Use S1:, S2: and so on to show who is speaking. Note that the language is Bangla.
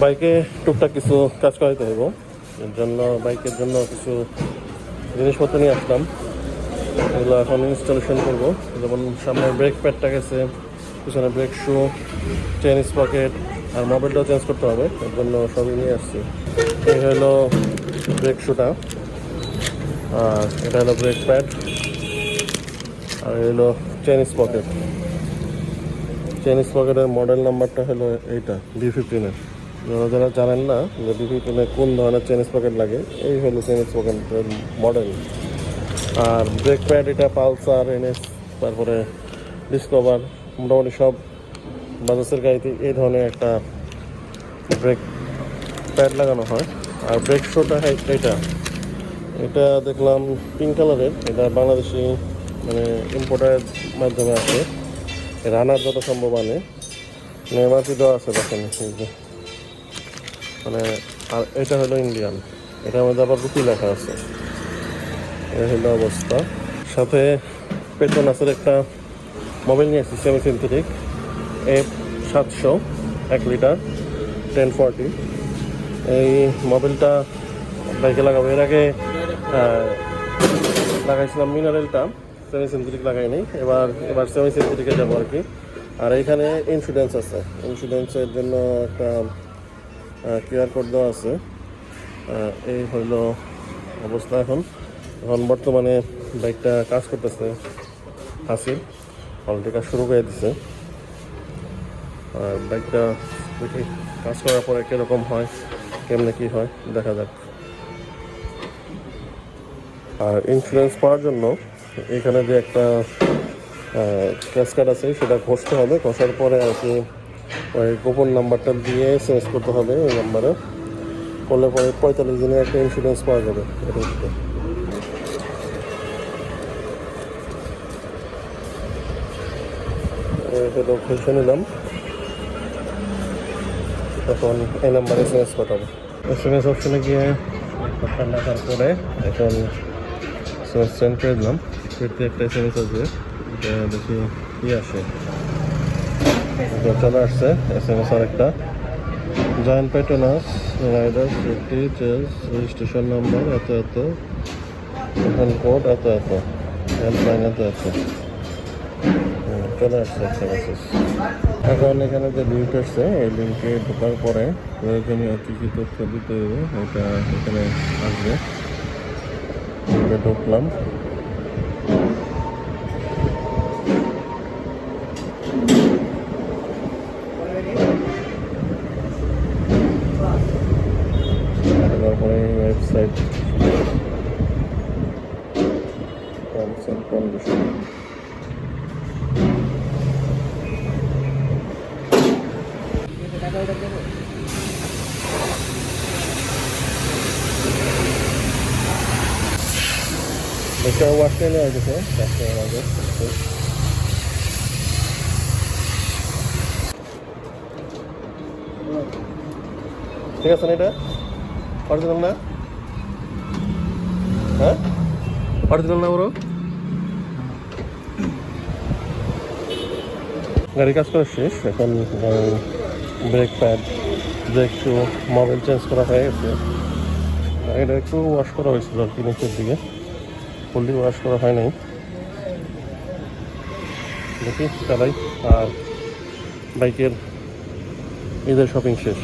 S1: বাইকে টুকটাক কিছু কাজ করাইতে হইব। এর জন্য বাইকের জন্য কিছু জিনিসপত্র নিয়ে আসলাম। এগুলো এখন ইনস্টলেশন করব। যেমন সামনে ব্রেক প্যাডটা গেছে, পিছনে ব্রেক শু চেন স্পকেট আর মোবাইলটাও চেঞ্জ করতে হবে। এর জন্য সবই নিয়ে আসছি। এই হলো ব্রেক শুটা। আর এটা হলো ব্রেক প্যাড। আর হলো চেন স্পকেট চেন স্পকেটের মডেল নাম্বারটা হলো এইটা বি ফিফটিনের যারা যারা জানেন না যে বি ফিফটিনে কোন ধরনের চেন পকেট লাগে, এই হলো চেন পকেটের মডেল আর ব্রেক প্যাড এটা পালসার এনএস তারপরে ডিসকভার মোটামুটি সব বাজাজের গাড়িতে এই ধরনের একটা ব্রেক প্যাড লাগানো হয়। আর ব্রেক শোটা এটা। এটা দেখলাম পিঙ্ক কালারের এটা বাংলাদেশি মানে ইম্পোর্টারের মাধ্যমে আছে। রানার যত সম্ভব আনে। এমআরপি দেওয়া আছে দেখেন। মানে আর এটা হলো ইন্ডিয়ান। এটার মধ্যে আবার রুপি লেখা আছে। এই হলো অবস্থা। সাথে পেট্রোনাসের একটা মোবাইল নিয়ে আসছি সেমি সিনথেটিক এফ সাতশো, এক লিটার টেন ফর্টি এই মোবাইলটা বাইকে লাগাবো। এর আগে লাগাইছিলাম মিনারেলটা। সেমি সিনথেটিক লাগাইনি এবার এবার সেমি সিনথেটিকে যাব আর কি। আর এইখানে ইন্স্যুরেন্স আছে। ইন্স্যুরেন্সের জন্য একটা কিউআর কোড দেওয়া আছে। এই হইল অবস্থা এখন। এখন বর্তমানে বাইকটা কাজ করতেছে হাসিল অলরেডি কাজ শুরু করে দিছে। আর বাইকটা দেখি, কাজ করার পরে কীরকম হয়, কেমনে কী হয়, দেখা যাক। আর ইন্স্যুরেন্স পাওয়ার জন্য এখানে যে একটা ক্যাশ কার্ড আছে, সেটা ঘষতে হবে। ঘষার পরে আর কি ওই গোপন নাম্বারটা দিয়ে চেঞ্জ করতে হবে ওই নাম্বারে। করলে পরে পঁয়তাল্লিশ দিনের একটা ইন্স্যুরেন্স পাওয়া যাবে। এটা। হলো ঘষে নিলাম। এখন এই নাম্বারে এস এম এস পাঠাবো। এস এম এস অপশনে গিয়ে লেখার পরে এখন এস এম এস সেন্ড করে দিলাম। ফিরতে একটা এস এম এস আসবে দেখি কি আসে। এটা চলে আসছে এস এম এস আর একটা joint Petronas rider safety chassis registration number এত এত। হেল্প কোড এত এত। হেল্পলাইন এত এত। চলে আসছে একটা মেসেজ এখন এখানে যে লিঙ্ক আসছে, এই লিঙ্কে ঢোকার পরে প্রয়োজনীয় কী কী তথ্য দিতে হবে, এটা এখানে আসবে। ঢুকলাম। তারপরে ওয়েবসাইট টার্মস অ্যান্ড কন্ডিশন এটা ওয়াশে নেওয়া গেছে ওয়াশে নেওয়া ঠিক আছে না এটা? অরিজিনাল না? হ্যাঁ? অরিজিনাল না কাজ করা শেষ, এখন brake pad brake shoe mobil change করা হয়ে গেছে। এটা একটু ওয়াশ করা হয়েছিল আর কি নিচের দিকে। ফুললি ওয়াশ করা হয় নাই। দেখি, চালাই। আর বাইকের ঈদের শপিং শেষ।